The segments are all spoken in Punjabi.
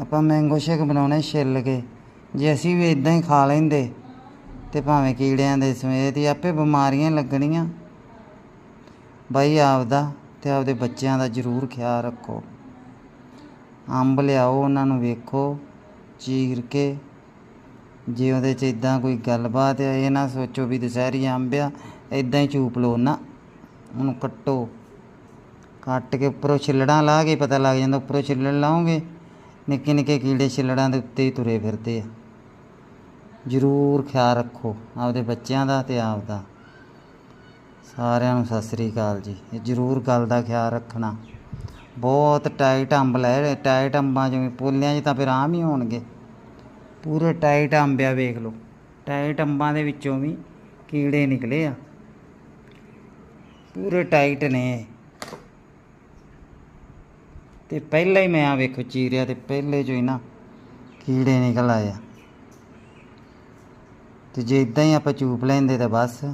ਆਪਾਂ ਮੈਂਗੋ ਸ਼ੇਕ ਬਣਾਉਣੇ ਛਿੱਲ ਕੇ। ਜੇ ਅਸੀਂ ਵੀ ਇਦਾਂ ਹੀ ਖਾ ਲੈਂਦੇ, ਤੇ ਭਾਵੇਂ ਕੀੜਿਆਂ ਦੇ ਸਮੇਤ ਹੀ ਆਪੇ ਬਿਮਾਰੀਆਂ ਲੱਗਣੀਆਂ। ਬਾਈ ਆਪਦਾ ਤੇ ਆਪਦੇ ਬੱਚਿਆਂ ਦਾ ਜ਼ਰੂਰ ਖਿਆਲ ਰੱਖੋ। ਅੰਬ ਲਿਆਓ, ਉਹਨਾਂ ਨੂੰ ਵੇਖੋ, ਚੀਰ ਕੇ। ਜੇ ਉਹਦੇ 'ਚ ਇਦਾਂ ਕੋਈ ਗੱਲਬਾਤ ਆ ਇਹ ਨਾ ਸੋਚੋ ਵੀ ਦੁਸਹਿਰੀ ਅੰਬ ਆ ਇਦਾਂ ਹੀ ਚੂਪ ਲਓ ਨਾ। ਉਹਨੂੰ ਕੱਟੋ। ਕੱਟ ਕੇ ਉੱਪਰੋਂ ਛਿੱਲੜਾਂ ਲਾ ਕੇ ਪਤਾ ਲੱਗ ਜਾਂਦਾ, ਉੱਪਰੋਂ ਛਿੱਲੜ ਲਾਓਗੇ। ਨਿੱਕੇ ਨਿੱਕੇ ਕੀੜੇ ਛਿੱਲੜਾਂ ਦੇ ਉੱਤੇ ਹੀ ਤੁਰੇ ਫਿਰਦੇ ਆ। ਜ਼ਰੂਰ ਖਿਆਲ ਰੱਖੋ ਆਪਦੇ ਬੱਚਿਆਂ ਦਾ ਤੇ ਆਪਦਾ। ਸਾਰਿਆਂ ਨੂੰ ਸਤਿ ਸ੍ਰੀ ਅਕਾਲ ਜੀ। ਇਹ ਜ਼ਰੂਰ ਗੱਲ ਦਾ ਖਿਆਲ ਰੱਖਣਾ। ਬਹੁਤ ਟਾਈਟ ਅੰਬ ਲੈ ਟਾਈਟ ਅੰਬਾਂ ਜਿਵੇਂ ਪੋਲਿਆਂ 'ਚ ਤਾਂ ਫਿਰ ਆਮ ਹੀ ਹੋਣਗੇ। ਪੂਰੇ ਟਾਈਟ ਅੰਬ ਆ ਵੇਖ ਲਓ। ਟਾਈਟ ਅੰਬਾਂ ਦੇ ਵਿੱਚੋਂ ਵੀ ਕੀੜੇ ਨਿਕਲੇ ਆ। ਪੂਰੇ ਟਾਈਟ ਨੇ ਤੇ ਪਹਿਲਾਂ ਹੀ ਮੈਂ ਆ ਵੇਖੋ ਚੀਰਿਆ ਤੇ ਪਹਿਲੇ ਚੋਂ ਹੀ ਨਾ ਕੀੜੇ ਨਿਕਲ ਆਏ ਆ। ਤੇ ਜੇ ਇਦਾਂ ਹੀ ਆਪਾਂ ਚੂਪ ਲੈਂਦੇ ਤਾਂ ਬਸ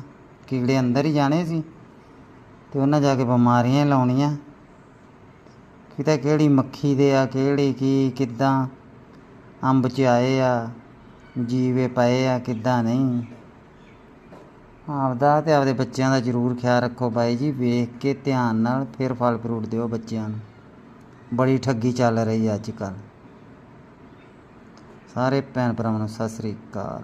ਕੀੜੇ ਅੰਦਰ ਹੀ ਜਾਣੇ ਸੀ ਤੇ ਉਹਨਾਂ ਜਾ ਕੇ ਬਿਮਾਰੀਆਂ ਲਾਉਣੀਆਂ। ਕਿਤੇ ਕਿਹੜੀ ਮੱਖੀ ਦੇ ਆ, ਕਿਹੜੀ ਕੀ, ਕਿੱਦਾਂ ਅੰਬ ਚ ਆਏ ਆ, ਜੀਵੇ ਪਏ ਆ, ਕਿੱਦਾਂ ਨਹੀਂ। ਆਪਦਾ ਤੇ ਆਪਦੇ ਬੱਚਿਆਂ ਦਾ ਜ਼ਰੂਰ ਖਿਆਲ ਰੱਖੋ ਬਾਈ ਜੀ, ਵੇਖ ਕੇ ਧਿਆਨ ਨਾਲ ਫਿਰ ਫਲ ਫਰੂਟ ਦਿਓ ਬੱਚਿਆਂ ਨੂੰ। ਬੜੀ ਠੱਗੀ ਚੱਲ ਰਹੀ ਅੱਜ ਕੱਲ੍ਹ। ਸਾਰੇ ਭੈਣ ਭਰਾਵਾਂ ਨੂੰ ਸਤਿ ਸ੍ਰੀ ਅਕਾਲ।